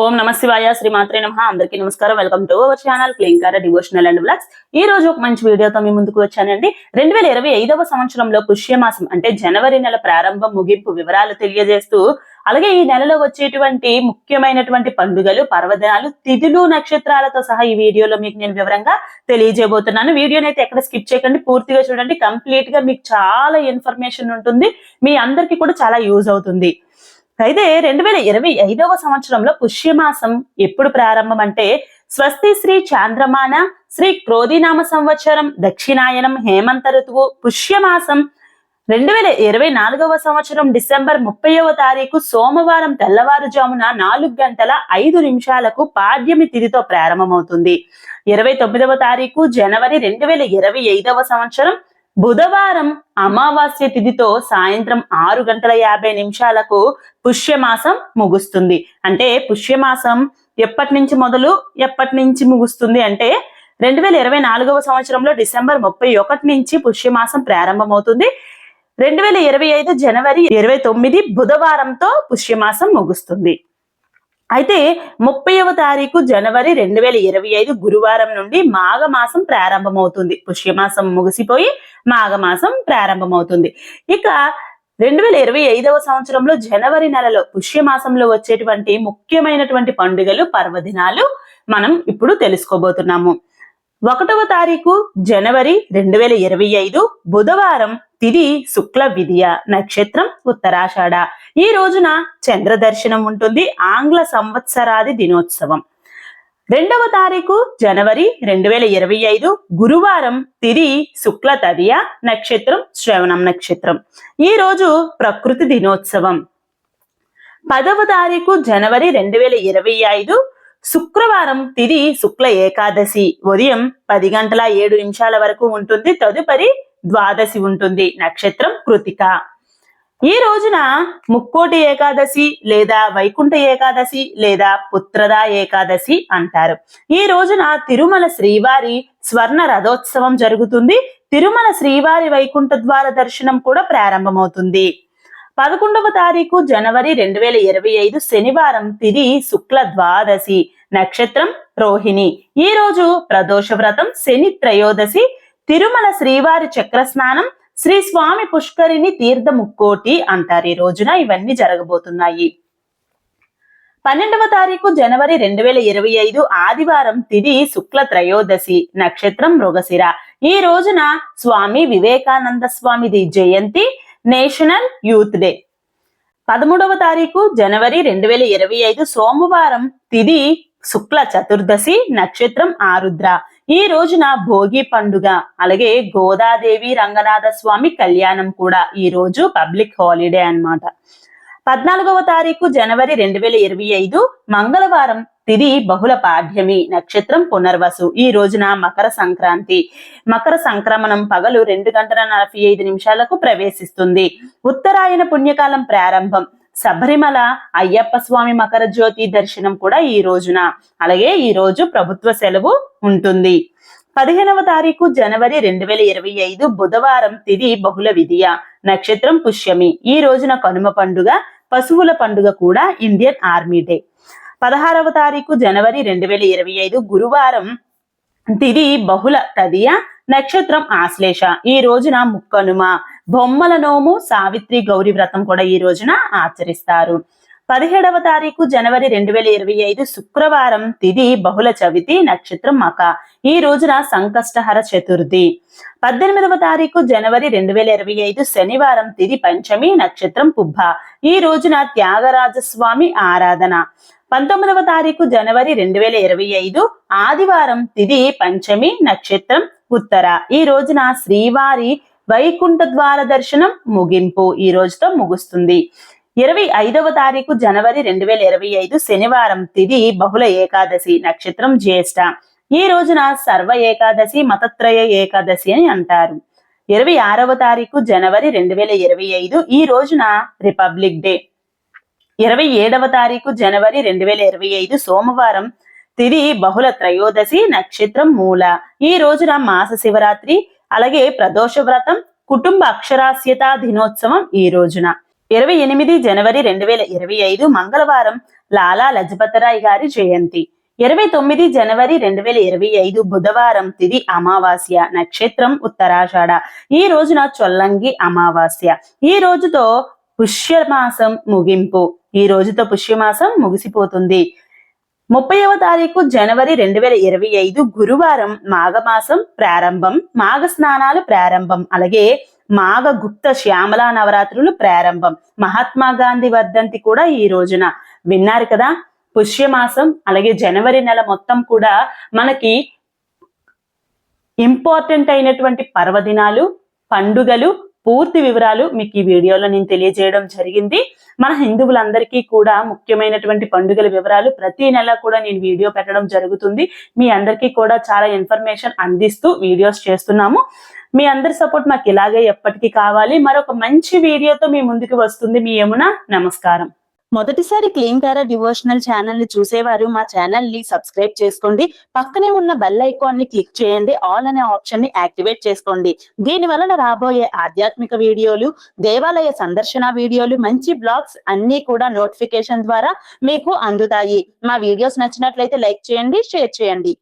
ఓం నమ శివాయ శ్రీ మాత్రే నమ. అందరికీ నమస్కారం. Welcome to our channel Klinkaara devotional and blogs. ఈ రోజు ఒక మంచి వీడియోతో మీ ముందుకు వచ్చానండి. రెండు వేల ఇరవై ఐదవ సంవత్సరంలో పుష్యమాసం అంటే జనవరి నెల ప్రారంభం ముగింపు వివరాలు తెలియజేస్తూ అలాగే ఈ నెలలో వచ్చేటువంటి ముఖ్యమైనటువంటి పండుగలు పర్వదినాలు తిథులు నక్షత్రాలతో సహా ఈ వీడియోలో మీకు నేను వివరంగా తెలియజేయబోతున్నాను. వీడియోని అయితే ఎక్కడ స్కిప్ చేయకండి. పూర్తిగా చూడండి. కంప్లీట్గా మీకు చాలా ఇన్ఫర్మేషన్ ఉంటుంది. మీ అందరికీ కూడా చాలా యూజ్ అవుతుంది. అయితే రెండు వేల ఇరవై ఐదవ సంవత్సరంలో పుష్యమాసం ఎప్పుడు ప్రారంభం అంటే స్వస్తి శ్రీ చాంద్రమాన శ్రీ క్రోధినామ సంవత్సరం దక్షిణాయనం హేమంత ఋతువు పుష్యమాసం. రెండు వేల ఇరవై నాలుగవ సంవత్సరం డిసెంబర్ ముప్పైవ తారీఖు సోమవారం తెల్లవారుజామున నాలుగు గంటల ఐదు నిమిషాలకు పాడ్యమి తిథితో ప్రారంభమవుతుంది. ఇరవై తొమ్మిదవ తారీఖు జనవరి రెండు వేల ఇరవై ఐదవ సంవత్సరం బుధవారం అమావాస్య తిథితో సాయంత్రం ఆరు గంటల యాభై నిమిషాలకు పుష్యమాసం ముగుస్తుంది. అంటే పుష్యమాసం ఎప్పటి నుంచి మొదలు ఎప్పటి నుంచి ముగుస్తుంది అంటే రెండు వేల ఇరవై నాలుగవ సంవత్సరంలో డిసెంబర్ ముప్పై ఒకటి నుంచి పుష్యమాసం ప్రారంభమవుతుంది. రెండు వేల ఇరవై ఐదు జనవరి ఇరవై తొమ్మిది బుధవారంతో పుష్యమాసం ముగుస్తుంది. అయితే ముప్పైవ తారీఖు జనవరి రెండు వేల ఇరవై ఐదు గురువారం నుండి మాఘమాసం ప్రారంభమవుతుంది. పుష్యమాసం ముగిసిపోయి మాఘమాసం ప్రారంభమవుతుంది. ఇక రెండు వేల ఇరవై ఐదవ సంవత్సరంలో జనవరి నెలలో పుష్యమాసంలో వచ్చేటువంటి ముఖ్యమైనటువంటి పండుగలు పర్వదినాలు మనం ఇప్పుడు తెలుసుకోబోతున్నాము. ఒకటవ తారీఖు జనవరి రెండు వేల ఇరవై ఐదు బుధవారం తిది శుక్ల విధియ నక్షత్రం ఉత్తరాషాఢ. ఈ రోజున చంద్ర దర్శనం ఉంటుంది ఆంగ్ల సంవత్సరాది దినోత్సవం. రెండవ తారీఖు జనవరి రెండు వేల ఇరవై ఐదు గురువారం తిది శుక్ల తదియ నక్షత్రం శ్రవణం నక్షత్రం. ఈ రోజు ప్రకృతి దినోత్సవం. పదవ తారీఖు జనవరి రెండు వేల ఇరవై ఐదు శుక్రవారం తిది శుక్ల ఏకాదశి. ఉదయం పది గంటల ఏడు నిమిషాల వరకు ఉంటుంది. తదుపరి ద్వాదశి ఉంటుంది. నక్షత్రం కృతిక. ఈ రోజున ముక్కోటి ఏకాదశి లేదా వైకుంఠ ఏకాదశి లేదా పుత్రదా ఏకాదశి అంటారు. ఈ రోజున తిరుమల శ్రీవారి స్వర్ణ రథోత్సవం జరుగుతుంది. తిరుమల శ్రీవారి వైకుంఠ ద్వార దర్శనం కూడా ప్రారంభమవుతుంది. పదకొండవ తారీఖు జనవరి రెండు వేల ఇరవై ఐదు శనివారం తిది శుక్ల ద్వాదశి. నక్షత్రం రోహిణి. ఈ రోజు ప్రదోష వ్రతం శని త్రయోదశి. తిరుమల శ్రీవారి చక్ర స్నానం శ్రీ స్వామి పుష్కరిణి తీర్థ ముక్కోటి అంటారు. ఈ రోజున ఇవన్నీ జరగబోతున్నాయి. పన్నెండవ తారీఖు జనవరి రెండు వేల ఇరవై ఐదు ఆదివారం తిది శుక్ల త్రయోదశి నక్షత్రం మృగశిర. ఈ రోజున స్వామి వివేకానంద స్వామిది జయంతి నేషనల్ యూత్ డే. పదమూడవ తారీఖు జనవరి రెండు వేల ఇరవై ఐదు సోమవారం తిది శుక్ల చతుర్దశి నక్షత్రం ఆరుద్ర. ఈ రోజున భోగి పండుగ అలాగే గోదాదేవి రంగనాథ స్వామి కళ్యాణం కూడా ఈ రోజు పబ్లిక్ హాలిడే అన్నమాట. పద్నాలుగవ తారీఖు జనవరి రెండు వేల ఇరవై ఐదు మంగళవారం తిది బహుళ పాఠ్యమి నక్షత్రం పునర్వసు. ఈ రోజున మకర సంక్రాంతి. మకర సంక్రమణం పగలు రెండు గంటల నలభై ఐదు నిమిషాలకు ప్రవేశిస్తుంది. ఉత్తరాయణ పుణ్యకాలం ప్రారంభం. శబరిమల అయ్యప్ప స్వామి మకర జ్యోతి దర్శనం కూడా ఈ రోజున. అలాగే ఈ రోజు ప్రభుత్వ సెలవు ఉంటుంది. పదిహేనవ తారీఖు జనవరి రెండు వేల ఇరవై ఐదు బుధవారం తిది బహుళ విధియ నక్షత్రం పుష్యమి. ఈ రోజున కనుమ పండుగ పశువుల పండుగ కూడా ఇండియన్ ఆర్మీ డే. పదహారవ తారీఖు జనవరి రెండు వేల ఇరవై ఐదు గురువారం తిది బహుళ తదియ నక్షత్రం ఆశ్లేష. ఈ రోజున ముక్కనుమ బొమ్మల నోము సావిత్రి గౌరీ వ్రతం కూడా ఈ రోజున ఆచరిస్తారు. పదిహేడవ తారీఖు జనవరి రెండు వేల ఇరవై ఐదు శుక్రవారం తిది బహుళ చవితి నక్షత్రం మక. ఈ రోజున సంకష్టహర చతుర్థి. పద్దెనిమిదవ తారీఖు జనవరి రెండు వేల ఇరవై ఐదు శనివారం తిది పంచమి నక్షత్రం పుబ్బ. ఈ రోజున త్యాగరాజస్వామి ఆరాధన. పంతొమ్మిదవ తారీఖు జనవరి రెండు వేల ఇరవై ఐదు ఆదివారం తిది పంచమి నక్షత్రం ఉత్తర. ఈ రోజున శ్రీవారి వైకుంఠ ద్వార దర్శనం ముగింపు ఈ రోజుతో ముగుస్తుంది. ఇరవై ఐదవ తారీఖు జనవరి రెండు వేల ఇరవై ఐదు శనివారం తిది బహుళ ఏకాదశి నక్షత్రం జ్యేష్ఠ. ఈ రోజున సర్వ ఏకాదశి మతత్రయ ఏకాదశి అని అంటారు. ఇరవై ఆరవ తారీఖు జనవరి రెండు వేల ఇరవై ఐదు ఈ రోజున రిపబ్లిక్ డే. ఇరవై ఏడవ తారీఖు జనవరి రెండు వేల ఇరవై ఐదు సోమవారం తిది బహుళ త్రయోదశి నక్షత్రం మూల. ఈ రోజున మాస శివరాత్రి అలాగే ప్రదోష వ్రతం కుటుంబ అక్షరాస్యత దినోత్సవం ఈ రోజున. ఇరవై ఎనిమిది జనవరి రెండు వేల ఇరవై ఐదు మంగళవారం లాలా లజపతరాయ్ గారి జయంతి. ఇరవై తొమ్మిది జనవరి రెండు వేల ఇరవై ఐదు బుధవారం తిది అమావాస్య నక్షత్రం ఉత్తరాషాఢ. ఈ రోజున చొల్లంగి అమావాస్య. ఈ రోజుతో పుష్యమాసం ముగింపు. ఈ రోజుతో పుష్యమాసం ముగిసిపోతుంది. ముప్పైవ తారీఖు జనవరి రెండు వేల ఇరవై ఐదు గురువారం మాఘమాసం ప్రారంభం మాఘ స్నానాలు ప్రారంభం అలాగే మాఘ గుప్త శ్యామల నవరాత్రులు ప్రారంభం. మహాత్మా గాంధీ వర్ధంతి కూడా ఈ రోజున విన్నారు కదా. పుష్యమాసం అలాగే జనవరి నెల మొత్తం కూడా మనకి ఇంపార్టెంట్ అయినటువంటి పర్వదినాలు పండుగలు పూర్తి వివరాలు మీకు ఈ వీడియోలో నేను తెలియజేయడం జరిగింది. మన హిందువులందరికీ కూడా ముఖ్యమైనటువంటి పండుగల వివరాలు ప్రతి నెల కూడా నేను వీడియో పెట్టడం జరుగుతుంది. మీ అందరికీ కూడా చాలా ఇన్ఫర్మేషన్ అందిస్తూ వీడియోస్ చేస్తున్నాము. మీ అందరి సపోర్ట్ మాకు ఇలాగే ఎప్పటికీ కావాలి. మరొక మంచి వీడియోతో మీ ముందుకు వస్తుంది. మీ యమున నమస్కారం. మొదటిసారి క్లీన్ కారా డివోషనల్ ఛానల్ని చూసేవారు మా ఛానల్ని సబ్స్క్రైబ్ చేసుకోండి. పక్కనే ఉన్న బెల్ ఐకాన్ని క్లిక్ చేయండి. ఆల్ అనే ఆప్షన్ని యాక్టివేట్ చేసుకోండి. దీని వలన రాబోయే ఆధ్యాత్మిక వీడియోలు దేవాలయ సందర్శన వీడియోలు మంచి బ్లాగ్స్ అన్ని కూడా నోటిఫికేషన్ ద్వారా మీకు అందుతాయి. మా వీడియోస్ నచ్చినట్లయితే లైక్ చేయండి షేర్ చేయండి.